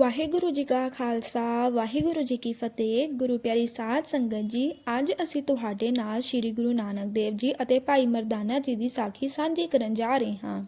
ਵਾਹਿਗੁਰੂ ਜੀ ਕਾ ਖਾਲਸਾ, ਵਾਹਿਗੁਰੂ ਜੀ ਕੀ ਫਤਿਹ। ਗੁਰੂ ਪਿਆਰੀ ਸਾਧ ਸੰਗਤ ਜੀ, ਅੱਜ ਅਸੀਂ ਤੁਹਾਡੇ ਨਾਲ ਸ੍ਰੀ ਗੁਰੂ ਨਾਨਕ ਦੇਵ ਜੀ ਅਤੇ ਭਾਈ ਮਰਦਾਨਾ ਜੀ ਦੀ ਸਾਖੀ ਸਾਂਝੀ ਕਰਨ ਜਾ ਰਹੇ ਹਾਂ।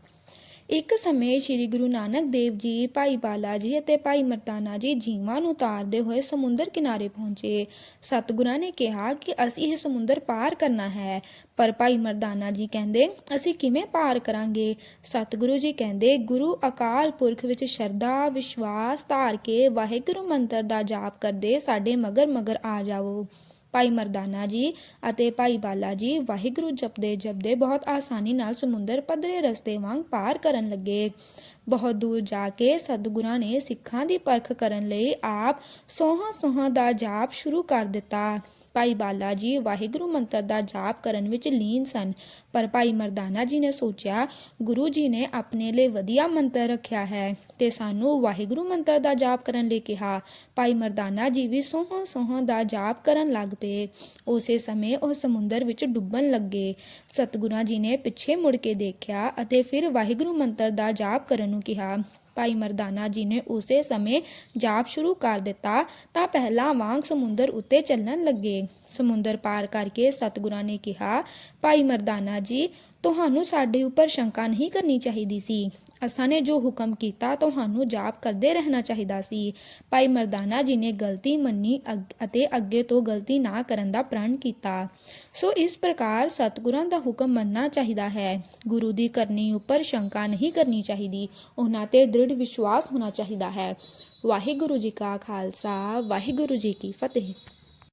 ਇੱਕ ਸਮੇਂ ਸ੍ਰੀ ਗੁਰੂ ਨਾਨਕ ਦੇਵ ਜੀ, ਭਾਈ ਬਾਲਾ ਜੀ ਅਤੇ ਭਾਈ ਮਰਦਾਨਾ ਜੀ ਜੀਵਾਂ ਨੂੰ ਤਾਰਦੇ ਹੋਏ ਸਮੁੰਦਰ ਕਿਨਾਰੇ ਪਹੁੰਚੇ। ਸਤਿਗੁਰਾਂ ਨੇ ਕਿਹਾ ਕਿ ਅਸੀਂ ਇਹ ਸਮੁੰਦਰ ਪਾਰ ਕਰਨਾ ਹੈ, ਪਰ ਭਾਈ ਮਰਦਾਨਾ ਜੀ ਕਹਿੰਦੇ, ਅਸੀਂ ਕਿਵੇਂ ਪਾਰ ਕਰਾਂਗੇ? ਸਤਿਗੁਰੂ ਜੀ ਕਹਿੰਦੇ, ਗੁਰੂ ਅਕਾਲ ਪੁਰਖ ਵਿੱਚ ਸ਼ਰਧਾ, ਵਿਸ਼ਵਾਸ ਧਾਰ ਕੇ ਵਾਹਿਗੁਰੂ ਮੰਤਰ ਦਾ ਜਾਪ ਕਰਦੇ ਸਾਡੇ ਮਗਰ ਮਗਰ ਆ ਜਾਵੋ। ਭਾਈ ਮਰਦਾਨਾ ਜੀ ਅਤੇ ਭਾਈ ਬਾਲਾ ਜੀ ਵਾਹਿਗੁਰੂ ਜਪਦੇ ਜਪਦੇ ਬਹੁਤ ਆਸਾਨੀ ਨਾਲ ਸਮੁੰਦਰ ਪੱਧਰੇ ਰਸਤੇ ਵਾਂਗ ਪਾਰ ਕਰਨ ਲੱਗੇ। ਬਹੁਤ ਦੂਰ ਜਾ ਕੇ ਸਤਿਗੁਰਾਂ ਨੇ ਸਿੱਖਾਂ ਦੀ ਪਰਖ ਕਰਨ ਲਈ ਆਪ ਸੋਹਾਂ ਸੋਹਾਂ ਦਾ ਜਾਪ ਸ਼ੁਰੂ ਕਰ ਦਿੱਤਾ। ਭਾਈ ਬਾਲਾ ਜੀ ਵਾਹਿਗੁਰੂ ਮੰਤਰ ਦਾ ਜਾਪ ਕਰਨ ਵਿੱਚ ਲੀਨ ਸਨ। ਪਰ ਭਾਈ ਮਰਦਾਨਾ ਜੀ ਨੇ ਸੋਚਿਆ, ਗੁਰੂ ਜੀ ਨੇ ਆਪਣੇ ਲਈ ਵਧੀਆ ਮੰਤਰ ਰੱਖਿਆ ਹੈ ਤੇ ਸਾਨੂੰ ਵਾਹਿਗੁਰੂ ਮੰਤਰ ਦਾ ਜਾਪ ਕਰਨ ਲਈ ਕਿਹਾ। ਭਾਈ ਮਰਦਾਨਾ ਜੀ ਵੀ ਸੋਹਾਂ ਸੋਹਾਂ ਦਾ ਜਾਪ ਕਰਨ ਲੱਗ ਪਏ। ਉਸੇ ਸਮੇਂ ਉਹ ਸਮੁੰਦਰ ਵਿੱਚ ਡੁੱਬਣ ਲੱਗੇ। ਸਤਿਗੁਰਾਂ ਜੀ ਨੇ ਪਿੱਛੇ ਮੁੜ ਕੇ ਦੇਖਿਆ ਅਤੇ ਫਿਰ ਵਾਹਿਗੁਰੂ ਮੰਤਰ ਦਾ ਜਾਪ ਕਰਨ ਨੂੰ ਕਿਹਾ। ਭਾਈ ਮਰਦਾਨਾ ਜੀ ਨੇ ਉਸੇ ਸਮੇਂ ਜਾਪ ਸ਼ੁਰੂ ਕਰ ਦਿੱਤਾ ਤਾਂ ਪਹਿਲਾਂ ਵਾਂਗ ਸਮੁੰਦਰ ਉੱਤੇ ਚੱਲਣ ਲੱਗੇ। ਸਮੁੰਦਰ ਪਾਰ ਕਰਕੇ ਸਤਿਗੁਰਾਂ ਨੇ ਕਿਹਾ, ਭਾਈ ਮਰਦਾਨਾ ਜੀ, ਤੁਹਾਨੂੰ ਸਾਡੇ ਉੱਪਰ ਸ਼ੰਕਾ ਨਹੀਂ ਕਰਨੀ ਚਾਹੀਦੀ ਸੀ। ਅਸਾਂ ਨੇ ਜੋ ਹੁਕਮ ਕੀਤਾ, ਤੁਹਾਨੂੰ ਜਾਪ ਕਰਦੇ ਰਹਿਣਾ ਚਾਹੀਦਾ ਸੀ। ਭਾਈ ਮਰਦਾਨਾ ਜੀ ਨੇ ਗਲਤੀ ਮੰਨੀ ਅਗ- ਅਤੇ ਅੱਗੇ ਤੋਂ ਗਲਤੀ ਨਾ ਕਰਨ ਦਾ ਪ੍ਰਣ ਕੀਤਾ। ਸੋ ਇਸ ਪ੍ਰਕਾਰ ਸਤਿਗੁਰਾਂ ਦਾ ਹੁਕਮ ਮੰਨਣਾ ਚਾਹੀਦਾ ਹੈ। ਗੁਰੂ ਦੀ ਕਰਨੀ ਉੱਪਰ ਸ਼ੰਕਾ ਨਹੀਂ ਕਰਨੀ ਚਾਹੀਦੀ। ਉਹਨਾਂ ਤੇ ਦ੍ਰਿੜ ਵਿਸ਼ਵਾਸ ਹੋਣਾ ਚਾਹੀਦਾ ਹੈ। ਵਾਹਿਗੁਰੂ ਜੀ ਕਾ ਖਾਲਸਾ, ਵਾਹਿਗੁਰੂ ਜੀ ਕੀ ਫਤਿਹ।